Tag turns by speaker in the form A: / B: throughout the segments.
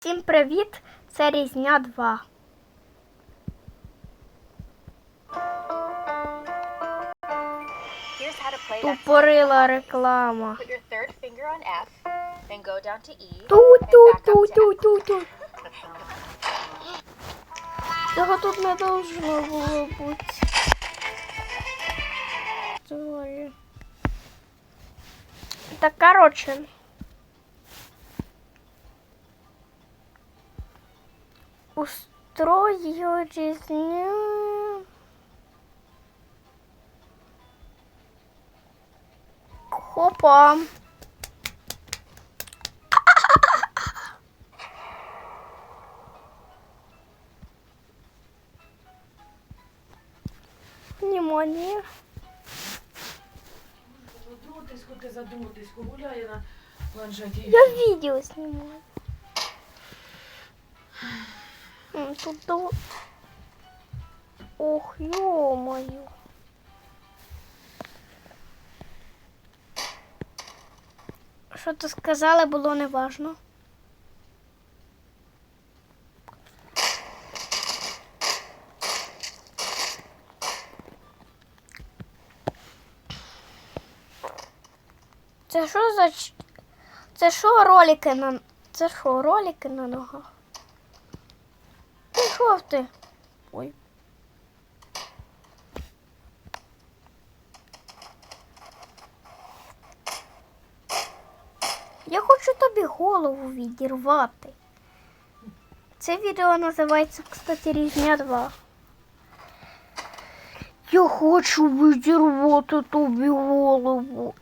A: Всім привіт! Це Різня 2.
B: Here's how to play that.
A: Тупорила реклама.
B: E.
A: Ту-ту-ту-ту-ту-ту. Цього тут не должно було бути. Сорі. Так, коротше. Устрою різню. Хопа. Внимание.
C: Дротисько ти за дротисько гуляє на планшеті.
A: Я видео снимаю. М, Тут. Ох, ё-моё. Що ти сказала, було неважно. Це що за це що ролики на це що ролики на ногах? Пішов ти. Ой. Я хочу тобі голову відірвати. Це відео називається, кстати, Різня 2. Я хочу відірвати тобі голову.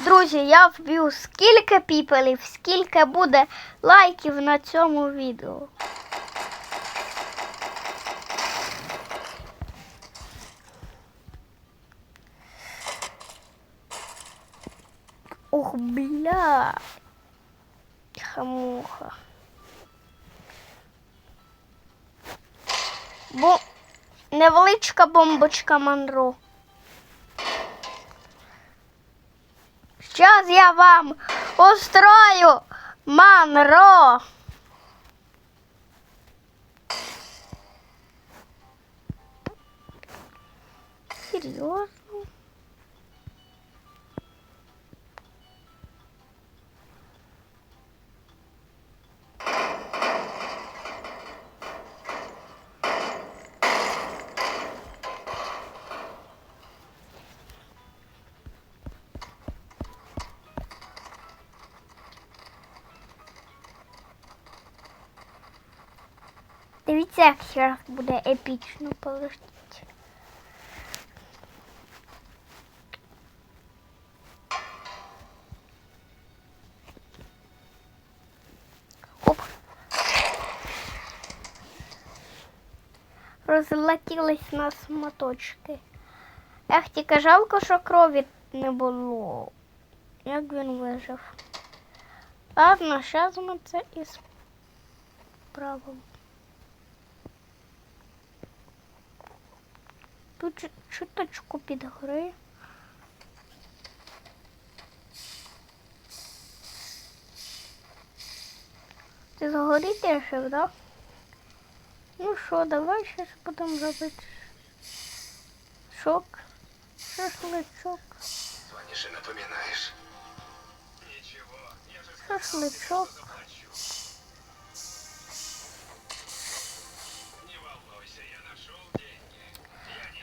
A: Друзі, я вб'ю скільки піпелів, скільки буде лайків на цьому відео. Ох, бля. Хамуха. Бо невеличка бомбочка Монро. Сейчас я вам устрою манро. Серьезно? Дивіться, як зараз буде епічно полетіти. Оп. Розлетілись на сматочки. Ех, тільки жалко, що крові не було. Як він вижив. Ладно, зараз ми це і справимо. Тут чу- чуточку підгори. Ти загоріти рішив, да? Ну що, давай щось будемо робити. Шок. Шашличок.
D: Звонише напоминаешь. Ничего, я же
A: Шашличок.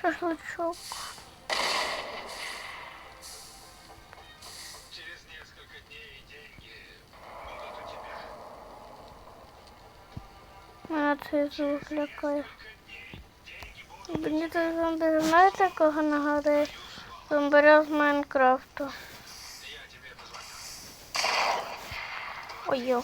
A: Шашличок.
D: через несколько дней деньги будут у тебя.
A: Мене цей звук лякає. Мені це зомбі, знаєте, кого нагадує? Зомбаря з Майнкрафту.
D: Я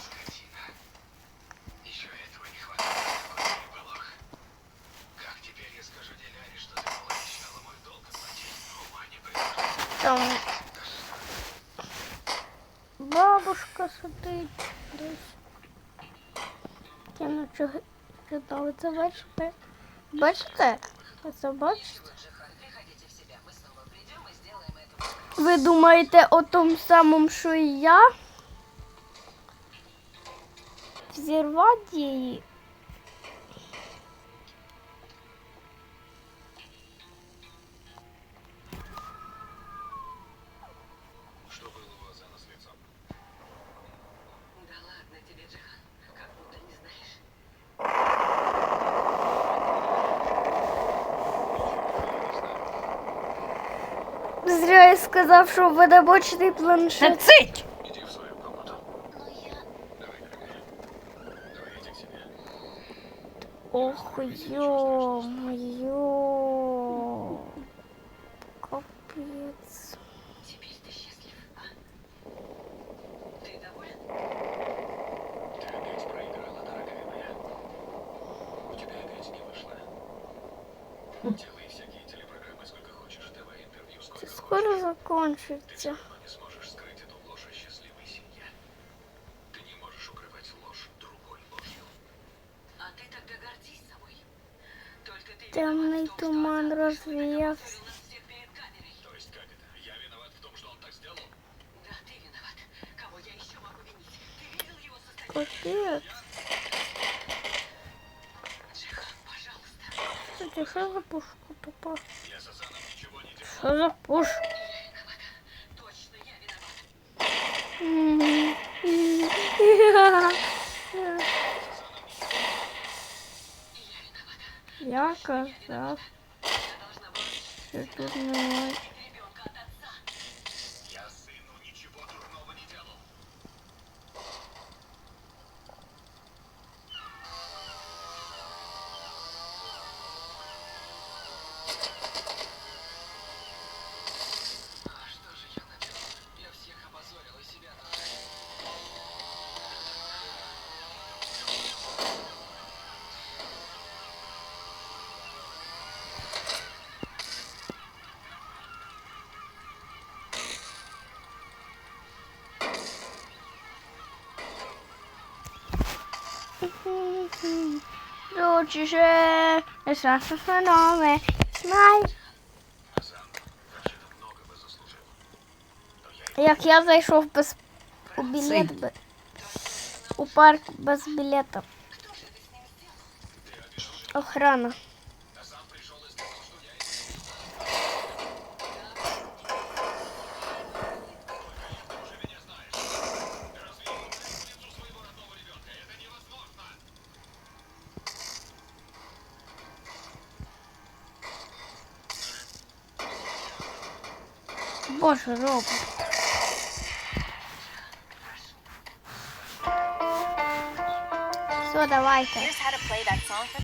A: бабушка сидить десь. Я чого кидали. Це бачите? Бачите? Це бачите? Ви думаєте о тому самому, що і я? Взірвати її? Я сказав, що ви не бачите планшет.
C: цить!
D: Иди в свою комнату. Давай, дорогая. Давай, иди к себе.
A: Ох, ё-моё. Капец.
E: Теперь ты счастлив, а? Ты доволен?
D: Ты опять проиграла, дорогая моя. У тебя опять не вышло. Делай
A: скоро
E: закончится. Темный
A: туман
E: развеялся.
A: Капец. Зачем за
D: пушку попал?
A: Что за пуш?
E: Я
A: казав, що тут немає.
D: Асан, вообще-то много бы заслужил. Но я
A: Як я зайшов без у білет у парк без білета. Охрана. Боже, робот. Все, давайте.